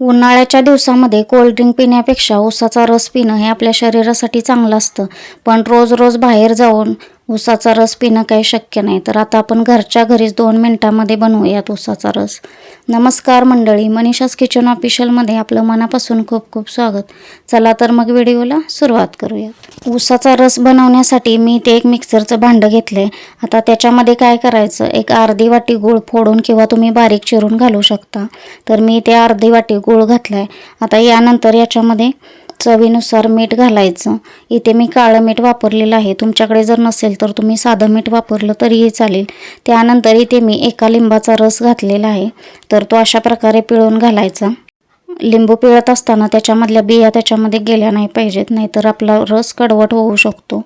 उन्हाळ्याच्या दिवसामध्ये कोल्ड्रिंक पिण्यापेक्षा ऊसाचा रस पिणं हे आपल्या शरीरासाठी चांगलं असतं. पण रोज रोज बाहेर जाऊन उसाचा रस पिणं काही शक्य नाही. तर आता आपण घरच्या घरीच दोन मिनटामध्ये बनवूयात उसाचा रस. नमस्कार मंडळी मनीषास किचन ऑफिशियलमध्ये आपलं मनापासून खूप खूप स्वागत. चला तर मग व्हिडिओला सुरुवात करूयात. उसाचा रस बनवण्यासाठी मी ते एक मिक्सरचं भांडं घेतलं आहे आता त्याच्यामध्ये काय करायचं? एक अर्धी वाटी गूळ फोडून किंवा तुम्ही बारीक चिरून घालू शकता. तर मी ते अर्धी वाटी गूळ घातला आहे आता यानंतर याच्यामध्ये चवीनुसार मीठ घालायचं. इथे मी काळं मीठ वापरलेलं आहे. तुमच्याकडे जर नसेल तर तुम्ही साधं मीठ वापरलं तरीही चालेल. त्यानंतर इथे मी एका लिंबाचा रस घातलेला आहे. तर तो अशा प्रकारे पिळून घालायचा. लिंबू पिळत असताना त्याच्यामधल्या बिया त्याच्यामध्ये गेल्या नाही पाहिजेत नाहीतर आपला रस कडवट होऊ शकतो.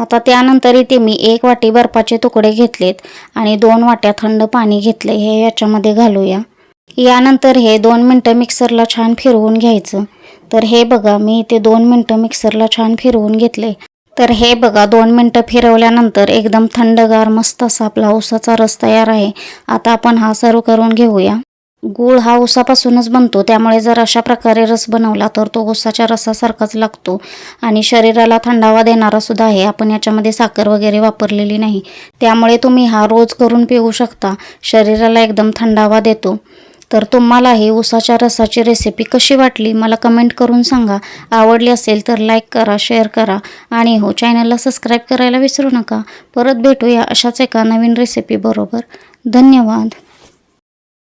आता त्यानंतर इथे मी एक वाटी बर्फाचे तुकडे घेतलेत आणि दोन वाट्या थंड पाणी घेतले हे याच्यामध्ये घालूया. यानंतर हे दोन मिनटं मिक्सरला छान फिरवून घ्यायचं. तर हे बघा मी इथे दोन मिनटं मिक्सरला छान फिरवून घेतले. तर हे बघा दोन मिनटं फिरवल्यानंतर एकदम थंडगार मस्त असा आपला ऊसाचा रस तयार आहे. आता आपण हा सर्व करून घेऊया. गूळ हा ऊसापासूनच बनतो त्यामुळे जर अशा प्रकारे रस बनवला तर तो ऊसाच्या रसासारखाच लागतो. आणि शरीराला थंडावा देणारा सुद्धा आहे आपण याच्यामध्ये साखर वगैरे वापरलेली नाही. त्यामुळे तुम्ही हा रोज करून पिऊ शकता शरीराला एकदम थंडावा देतो. तर तुम्हाला ही उसाच्या रसाची रेसिपी कशी वाटली मला कमेंट करून सांगा. आवडली असेल तर लाईक करा शेअर करा आणि हो चॅनलला सबस्क्राईब करायला विसरू नका. परत भेटूया अशाच एका नवीन रेसिपी बरोबर. धन्यवाद.